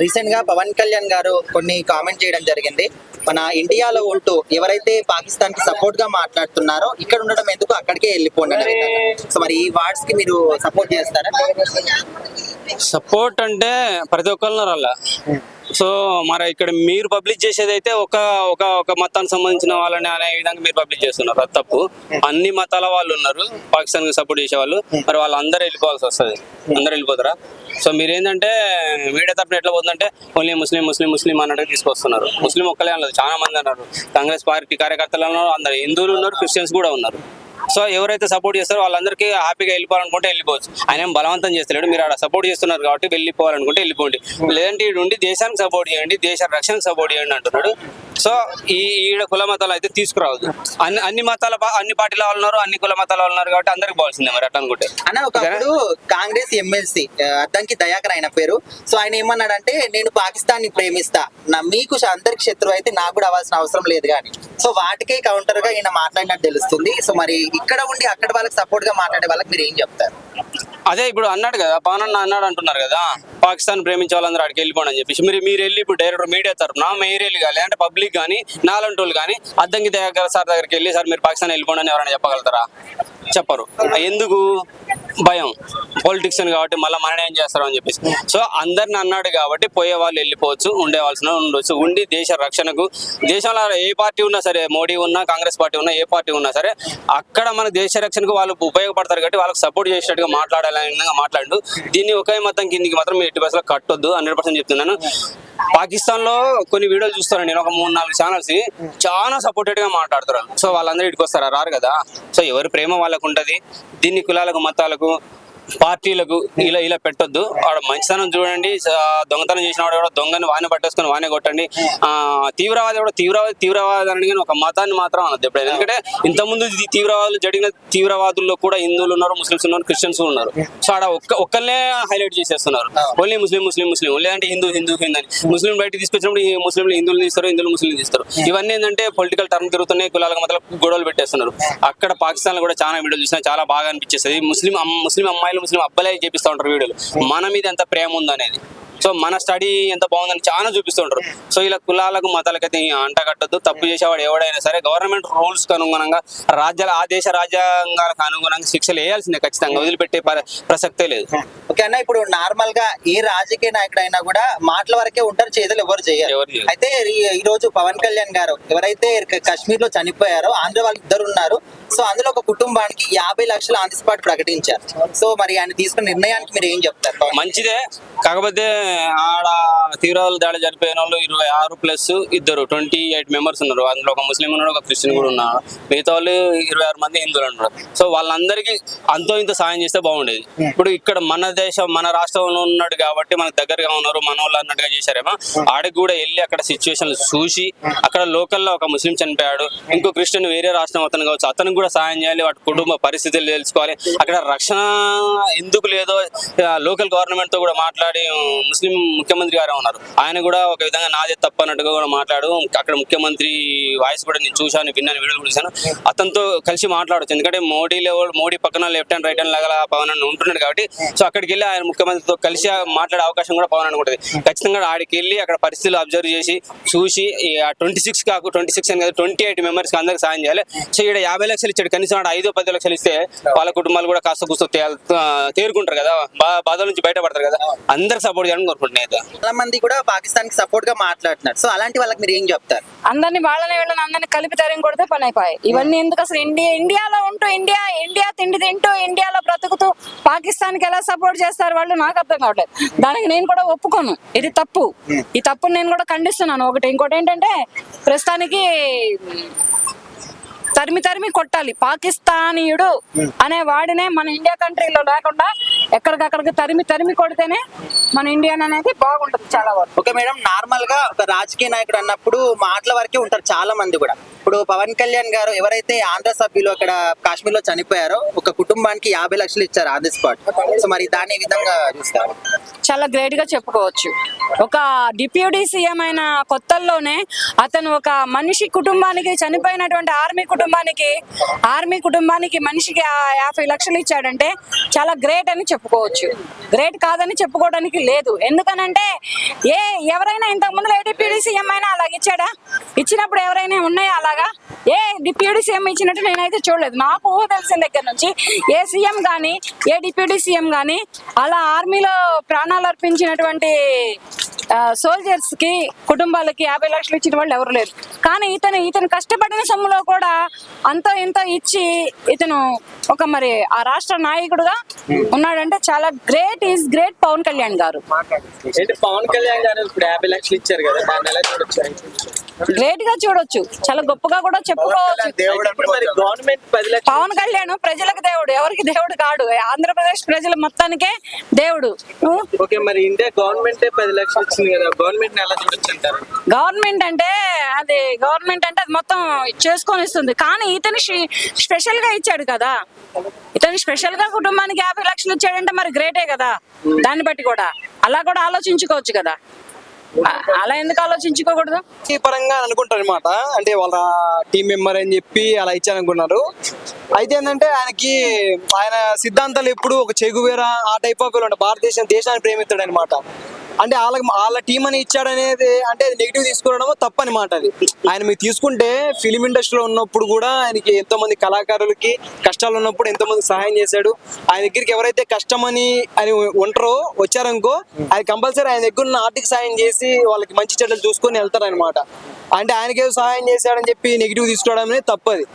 రీసెంట్గా పవన్ కళ్యాణ్ గారు కొన్ని కామెంట్ చేయడం జరిగింది. మన ఇండియాలో ఉంటూ ఎవరైతే పాకిస్తాన్కి సపోర్ట్గా మాట్లాడుతున్నారో ఇక్కడ ఉండడం ఎందుకు అక్కడికే వెళ్ళిపోండి. సో మరి ఈ వార్డ్స్కి మీరు సపోర్ట్ చేస్తారా? సపోర్ట్ అంటే ప్రతి ఒక్కరు అలా సో మరి ఇక్కడ మీరు పబ్లిష్ చేసేది అయితే ఒక ఒక ఒక మతానికి సంబంధించిన వాళ్ళని అనే విధంగా మీరు పబ్లిష్ చేస్తున్నారు. అది తప్పు. అన్ని మతాల వాళ్ళు ఉన్నారు. పాకిస్తాన్కి సపోర్ట్ చేసే వాళ్ళు మరి వాళ్ళందరూ వెళ్ళిపోవాల్సి వస్తుంది. అందరు వెళ్ళిపోతారా? సో మీరు ఏంటంటే మీడియా తరపున ఎట్లా పోతుందంటే ఓన్లీ ముస్లిం ముస్లిం ముస్లిం అన్నట్టు తీసుకొస్తున్నారు. ముస్లిం ఒక్కలే అన్నారు చాలా మంది అన్నారు. కాంగ్రెస్ పార్టీ కార్యకర్తలు అందరు హిందువులు ఉన్నారు క్రిస్టియన్స్ కూడా ఉన్నారు. సో ఎవరైతే సపోర్ట్ చేస్తారో వాళ్ళందరికీ హ్యాపీగా వెళ్ళిపోవాలనుకుంటే వెళ్ళిపోవచ్చు. ఆయన ఏం బలవంతం చేస్తలేడు. మీరు అక్కడ సపోర్ట్ చేస్తున్నారు కాబట్టి వెళ్ళిపోవాలనుకుంటే వెళ్ళిపోండి. లేదంటే ఉండి దేశానికి సపోర్ట్ చేయండి దేశ రక్షణకు సపోర్ట్ చేయండి అంటున్నాడు. సో ఈ ఈడ కుల మతాలు అయితే తీసుకురావద్దు. అన్ని అన్ని మతాల అన్ని పార్టీల వాళ్ళు ఉన్నారు అన్ని కుల మతాల వాళ్ళు ఉన్నారు కాబట్టి అందరికి పోవాల్సిందే మరి అట్లా అనుకుంటే. అన్న ఒకప్పుడు కాంగ్రెస్ ఎమ్మెల్సీ అద్దంకి దయాకర్ ఆయన పేరు. సో ఆయన ఏమన్నాడంటే నేను పాకిస్తాన్ని ప్రేమిస్తా. నా మీకు అందరికి శత్రువు అయితే నాకు కూడా అవ్వాల్సిన అవసరం లేదు కానీ. సో వాటికే కౌంటర్గా ఈయన మాట్లాడినట్టు తెలుస్తుంది. సో మరి ఇక్కడ ఉండి అక్కడ వాళ్ళకి సపోర్ట్గా మాట్లాడే వాళ్ళకి మీరు ఏం చెప్తారు? అదే ఇప్పుడు అన్నాడు కదా పవన్ అన్న అన్నాడు అంటున్నారు కదా పాకిస్తాన్ ప్రేమించే వాళ్ళందరూ అక్కడికి వెళ్ళిపోండి అని చెప్పేసి. మీరు మీరు వెళ్ళి ఇప్పుడు డైరెక్ట్ మీడియా తరఫున మీరు వెళ్ళి కానీ అంటే పబ్లిక్ కానీ నాలంటోళ్ళు కానీ అద్దంకి దగ్గర సార్ దగ్గరికి వెళ్ళి సార్ మీరు పాకిస్తాన్ వెళ్ళిపోండి అని ఎవరైనా చెప్పగలుగుతారా? చెప్పరు. ఎందుకు? భయం. పొలిటిక్స్ అని కాబట్టి మళ్ళీ మనని ఏం చేస్తారు అని చెప్పేసి. సో అందరిని అన్నాడు కాబట్టి పోయే వాళ్ళు వెళ్ళిపోవచ్చు ఉండేవాల్సిన ఉండొచ్చు. ఉండి దేశ రక్షణకు దేశంలో ఏ పార్టీ ఉన్నా సరే మోడీ ఉన్నా కాంగ్రెస్ పార్టీ ఉన్నా ఏ పార్టీ ఉన్నా సరే అక్కడ మన దేశ రక్షణకు వాళ్ళు ఉపయోగపడతారు కాబట్టి వాళ్ళకి సపోర్ట్ చేసినట్టుగా మాట్లాడాలని విధంగా మాట్లాడు. దీన్ని ఒకే మతం కిందికి మాత్రం ఎట్టి బస్సులో కట్టొద్దు హండ్రెడ్ పర్సెంట్ చెప్తున్నాను. పాకిస్తాన్లో కొన్ని వీడియోలు చూస్తాను నేను ఒక మూడు నాలుగు ఛానల్స్ చాలా సపోర్టెడ్గా మాట్లాడుతారు. సో వాళ్ళందరూ ఇటుకొస్తారా? రారు కదా? సో ఎవరి ప్రేమ వాళ్ళకు ఉంటుంది దీన్ని కులాలకు మతాలకు పార్టీలకు ఇలా ఇలా పెట్టొద్దు. వాడు మంచితనం చూడండి. దొంగతనం చేసిన వాడు కూడా దొంగని వాని పట్టేసుకొని వానే కొట్టండి. ఆ తీవ్రవాది కూడా తీవ్రవాది తీవ్రవాది అని కానీ ఒక మతాన్ని మాత్రం అనొద్దు ఎప్పుడైనా. ఎందుకంటే ఇంతకుముందు తీవ్రవాదులు జరిగిన తీవ్రవాదుల్లో కూడా హిందువులు ఉన్నారు ముస్లిమ్స్ ఉన్నారు క్రిస్టియన్స్ ఉన్నారు. సో ఆడ ఒక్క ఒక్కళ్ళే హైలైట్ చేసేస్తున్నారు. ఓన్లీ ముస్లిం ముస్లిం ముస్లిం. లేదంటే హిందూ హిందూ హిందూ అని. ముస్లిం బయట తీసుకొచ్చినప్పుడు ఈ ముస్లింలు హిందువులు తీస్తారు హిందువులు ముస్లిం తీస్తారు ఇవన్నీ ఏంటంటే పొలిటికల్ టర్మ్ తిరుగుతున్నాయి కులాలకు మధ్య గొడవలు పెట్టేస్తున్నారు. అక్కడ పాకిస్తాన్లో కూడా చాలా వీడియోలు చూసినా చాలా బాగా అనిపించేస్తుంది ముస్లిం ముస్లిం అమ్మాయిలు ముస్లిం అబ్బాయిలే చేపిస్తూ ఉంటారు వీడియోలు. మన మీద ఎంత ప్రేమ ఉందనేది. సో మన స్టడీ ఎంత బాగుందని చాలా చూపిస్తూ ఉంటారు సో ఇలా కులాలకు మతాలకైతే అంటగట్టద్దు తప్పు చేసేవాడు ఎవడైనా సరే గవర్నమెంట్ రూల్స్కు అనుగుణంగా రాజ్యాల ఆ దేశ రాజ్యాంగాలకు అనుగుణంగా శిక్షలు వేయాల్సిందే ఖచ్చితంగా. వదిలిపెట్టే పర- ప్రసక్తే లేదు. ఓకే అన్న ఇప్పుడు నార్మల్గా ఏ రాజకీయ నాయకుడైనా కూడా మాటల వరకే ఉంటారు చేతులు ఎవరు చేయరు. అయితే ఈ- రోజు పవన్ కళ్యాణ్ గారు ఎవరైతే కాశ్మీర్లో చనిపోయారో ఆంధ్ర వాళ్ళు ఇద్దరు ఉన్నారు. సో అందులో ఒక కుటుంబానికి యాభై లక్షల ఆన్ ది స్పాట్ ప్రకటించారు. సో మరి ఆయన తీసుకున్న నిర్ణయానికి మీరు ఏం చెప్తారు? మంచిదే. కాకపోతే ఆడ తీవ్రవాదులు దాడి జరిపోయిన వాళ్ళు ఇరవై ఆరు ప్లస్ ఇద్దరు ట్వంటీ ఎయిట్ మెంబర్స్ ఉన్నారు. అందులో ఒక ముస్లిం ఉన్నాడు ఒక క్రిస్టియన్ కూడా ఉన్నారు. మిగతా వాళ్ళు ఇరవై ఆరు మంది హిందువులు ఉన్నారు. సో వాళ్ళందరికీ అంతో ఇంత సాయం చేస్తే బాగుండేది. ఇప్పుడు ఇక్కడ మన దేశం మన రాష్ట్రంలో ఉన్నాడు కాబట్టి మనకు దగ్గరగా ఉన్నారు మన వాళ్ళు అన్నట్టుగా చేశారేమో. ఆడికి కూడా వెళ్ళి అక్కడ సిచ్యువేషన్ చూసి అక్కడ లోకల్లో ఒక ముస్లిం చనిపోయాడు. ఇంకో క్రిస్టియన్ వేరే రాష్ట్రం అతను కావచ్చు. అతనికి కూడా సాయం చేయాలి వాటి కుటుంబ పరిస్థితులు తెలుసుకోవాలి. అక్కడ రక్షణ ఎందుకు లేదో లోకల్ గవర్నమెంట్తో కూడా మాట్లాడి ముస్లిం ముఖ్యమంత్రి గారే ఉన్నారు. ఆయన కూడా ఒక విధంగా నాదే తప్పు అన్నట్టుగా కూడా మాట్లాడు. అక్కడ ముఖ్యమంత్రి వాయిస్ కూడా నేను చూశాను విన్నాను వీడియోలు చూశాను. అతనితో కలిసి మాట్లాడచ్చు. ఎందుకంటే మోడీ లెవెల్ మోడీ పక్కన లెఫ్ట్ హ్యాండ్ రైట్ హ్యాండ్ లాగా పవన్ అన్న ఉంటున్నాడు కాబట్టి సో అక్కడికి వెళ్ళి ఆయన ముఖ్యమంత్రితో కలిసి మాట్లాడే అవకాశం కూడా పవన్ అనుకుంటుంది ఉంటుంది. ఖచ్చితంగా ఆడికి వెళ్ళి అక్కడ పరిస్థితులు అబ్జర్వ్ చేసి చూసి ట్వంటీ సిక్స్ కాకు ట్వంటీ సిక్స్ అని కదా ట్వంటీ ఎయిట్ మెంబర్స్ అందరికి సాయం చేయాలి. సో ఇక్కడ యాభై లక్షలు ఇచ్చాడు. కనీసం ఆడ ఐదో పది లక్షలు ఇస్తే వాళ్ళ కుటుంబాలు కూడా కాస్త కూస్తో తేరుకుంటారు కదా. బా- బాధల నుంచి బయటపడతారు కదా. అందరు సపోర్ట్ కోరుకుంటున్నాయి. చాలా మంది కూడా పాకిస్తాన్కి సపోర్ట్గా మాట్లాడుతున్నారు. సో అలాంటి వాళ్ళకి మీరు ఏం చెప్తారు? అందరిని వాళ్ళని వీళ్ళని అందరిని కలిపి తరిగి కొడితే పని అయిపోయాయి. ఇవన్నీ ఎందుకు అసలు ఇండియా ఇండియాలో ఉంటూ ఇండియా ఇండియా తిండి తింటూ ఇండియాలో బ్రతుకుతూ పాకిస్తాన్కి ఎలా సపోర్ట్ చేస్తారు వాళ్ళు నాకు అర్థం కావట్లేదు. దానికి నేను కూడా ఒప్పుకోను. ఇది తప్పు. ఈ తప్పుని నేను కూడా ఖండిస్తున్నాను. ఒకటి ఇంకోటి ఏంటంటే ప్రస్తుతానికి తరిమి తరిమి కొట్టాలి. పాకిస్తానీయుడు అనే వాడినే మన ఇండియా కంట్రీలో లేకుండా ఎక్కడికక్కడికి తరిమి తరిమి కొడితేనే మన ఇండియన్ అనేది బాగుంటుంది చాలా వరకు. ఓకే మేడం నార్మల్గా ఒక రాజకీయ నాయకుడు అన్నప్పుడు మాటల వరకే ఉంటారు చాలా మంది కూడా. ఇప్పుడు పవన్ కళ్యాణ్ గారు ఎవరైతే ఆంధ్ర సభ్యులు అక్కడ కాశ్మీర్లో చనిపోయారో ఒక కుటుంబానికి యాభై లక్షలు ఇచ్చారు ఆన్ ది స్పాట్. సో మరి దాన్ని విధంగా చూస్తారు? చాలా గ్రేట్గా చెప్పుకోవచ్చు. ఒక డిప్యూటీ సీఎం అయిన కొత్తల్లోనే అతను ఒక మనిషి కుటుంబానికి చనిపోయినటువంటి ఆర్మీ కుటుంబానికి ఆర్మీ కుటుంబానికి మనిషికి యాభై లక్షలు ఇచ్చాడంటే చాలా గ్రేట్ అని చెప్పుకోవచ్చు. గ్రేట్ కాదని చెప్పుకోవడానికి లేదు. ఎందుకనంటే ఏ ఎవరైనా ఇంతకు ముందు ఏ డిప్యూటీ సీఎం అయినా అలాగ ఇచ్చాడా? ఇచ్చినప్పుడు ఎవరైనా ఉన్నాయా అలాగ? ఏ డిప్యూటీ సీఎం ఇచ్చినట్టు నేనైతే చూడలేదు. నాకు ఊహ తెలిసిన దగ్గర నుంచి ఏ సీఎం కానీ ఏ డిప్యూటీ సీఎం కానీ అలా ఆర్మీలో ప్రాణాలు అర్పించినటువంటి సోల్జర్స్కి కుటుంబాలకి యాభై లక్షలు ఇచ్చిన వాళ్ళు ఎవరు లేరు. కానీ ఇతను ఇతను కష్టపడిన సొమ్ములో కూడా అంత ఇంత ఇచ్చి ఇతను ఒక మరి ఆ రాష్ట్ర నాయకుడుగా ఉన్నాడంటే చాలా great is great Pawan Kalyan garu. Pawan Kalyan గారు ఇప్పుడు యాభై లక్షలు ఇచ్చారు కదా దాన్ని ఎలా చూడొచ్చు? గ్రేట్గా చూడొచ్చు. చాలా గొప్పగా కూడా చెప్పుకోవచ్చు. పవన్ కళ్యాణ్ ప్రజలకు దేవుడు. ఎవరికి దేవుడు కాడు. ఆంధ్రప్రదేశ్ ప్రజల మొత్తానికే దేవుడు? ఓకే మరి ఇండియా గవర్నమెంట్ పది లక్షలు ఇచ్చింది కదా? గవర్నమెంట్ ఎలా చూడొచ్చు అంటారు? గవర్నమెంట్ అంటే అది గవర్నమెంట్ అంటే అది మొత్తం చేసుకొని ఇస్తుంది. కానీ ఇతను స్పెషల్గా ఇచ్చాడు కదా. ఇతను స్పెషల్గా కుటుంబానికి యాభై లక్షలు ఇచ్చాడంటే మరి గ్రేటే కదా. దాన్ని బట్టి కూడా. అలా కూడా ఆలోచించుకోవచ్చు కదా. అలా ఎందుకు ఆలోచించుకోకూడదు? ఈ పరంగా అనుకుంటారు అనమాట అంటే వాళ్ళ టీం మెంబర్ అని చెప్పి అలా ఇచ్చారనుకున్నారు. అయితే ఏంటంటే ఆయనకి ఆయన సిద్ధాంతాలు ఎప్పుడు ఒక చెగువేరా ఆ టైప్ ఆఫ్ ఉంటాయి భారతదేశం దేశాన్ని ప్రేమిస్తాడు అనమాట అంటే వాళ్ళకి వాళ్ళ టీం అని ఇచ్చాడనేది అంటే నెగిటివ్ తీసుకోవడము తప్పు అనమాట అది. ఆయన మీరు తీసుకుంటే ఫిలిం ఇండస్ట్రీలో ఉన్నప్పుడు కూడా ఆయనకి ఎంతో మంది కళాకారులకి కష్టాలు ఉన్నప్పుడు ఎంతో మంది సహాయం చేశాడు. ఆయన దగ్గరికి ఎవరైతే కష్టమని అని ఉంటారో వచ్చారనుకో ఆయన కంపల్సరీ ఆయన దగ్గర ఉన్న ఆర్థిక సాయం చేసి వాళ్ళకి మంచి చెడ్డలు చూసుకొని వెళ్తారనమాట అంటే ఆయనకేదో సహాయం చేశాడని చెప్పి నెగిటివ్ తీసుకోవడం అనేది తప్పది.